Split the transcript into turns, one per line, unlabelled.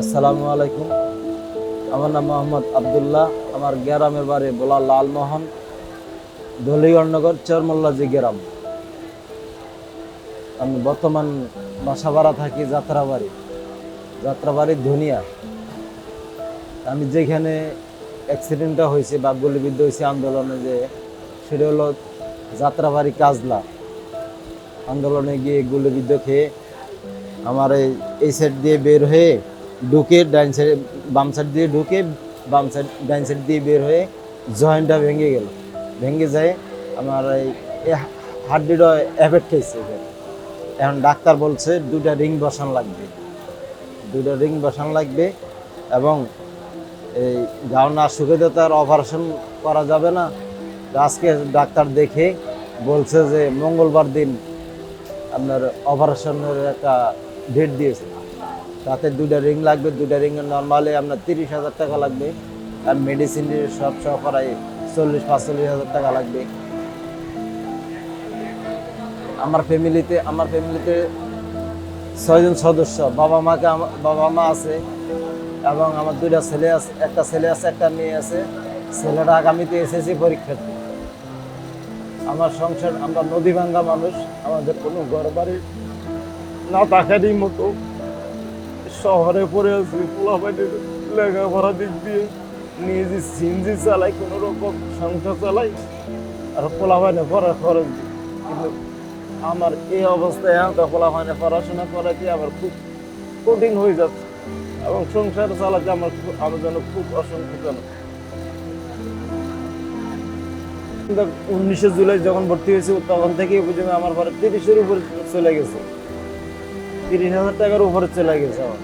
আসসালামু আলাইকুম। আমার নাম মোহাম্মদ আবদুল্লাহ। আমার গ্রামের বাড়ি বোলা লালমোহন দলিগড়নগর চরমল্লাজি গ্রাম। আমি বর্তমান বাসা ভাড়া থাকি যাত্রাবাড়ি। যাত্রাবাড়ি ধনিয়া। আমি যেখানে অ্যাক্সিডেন্টটা হয়েছে বা গুলিবিদ্ধ হয়েছে আন্দোলনে যে, সেটা হলো যাত্রাবাড়ি কাজলা। আন্দোলনে গিয়ে গুলিবিদ্ধ খেয়ে আমার এই এই সাইড দিয়ে বের হয়ে ঢুকে ডাইন সাইড বাম সাইড দিয়ে ঢুকে বাম সাইড ডাইন সাইড দিয়ে বের হয়ে জয়েন্টটা ভেঙে গেল। ভেঙে যায় আমার এই হাড্ডিটা এফেক্ট খেয়েছে এখন। ডাক্তার বলছে দুটা রিং বসান লাগবে। দুটা রিং বসান লাগবে এবং এই গাও না শুকিয়ে তার অপারেশন করা যাবে না। আজকে ডাক্তার দেখে বলছে যে মঙ্গলবার দিন আপনার অপারেশনের একটা ডেট দিয়েছে। তাতে দুটা রিং লাগবে দুটা রিং নর্মালি আপনার তিরিশ হাজার টাকা লাগবে। আর মেডিসিন সব সহ করাই চল্লিশ, পাঁচচল্লিশ হাজার টাকা লাগবে। আমার ফ্যামিলিতে আমার ফ্যামিলিতে ছয়জন সদস্য। বাবা মাকে বাবা মা আছে এবং আমার দুইটা ছেলে আছে, একটা ছেলে আছে, একটা মেয়ে আছে। ছেলেটা আগামীতে এসএসসি পরীক্ষার্থী আমার সংসার, আমরা নদী ভাঙ্গা মানুষ। আমাদের কোনো ঘর বাড়ি না থাকারই মতো। শহরে পড়ে আছি, পোলাপাইনের লেখাপড়া দিক দিয়ে নিজে সিনজি চালাই, কোনো রকম সংসার চালাই, আর পোলাপাইনে পড়ার খরচ দিই। কিন্তু আমার এই অবস্থায় তো পোলাপাইনে পড়াশোনা করাতে আমার খুব কঠিন হয়ে যাচ্ছে। এবং সংসার চালাতে আমার আমার জন্য খুব অসংখ্যজনক উনিশে জুলাই যখন ভর্তি হয়েছে, তখন থেকে পর্যন্ত আমার ঘরে তিরিশের উপরে চলে গেছে। তিরিশ হাজার টাকার উপরে চলে গেছে আমার।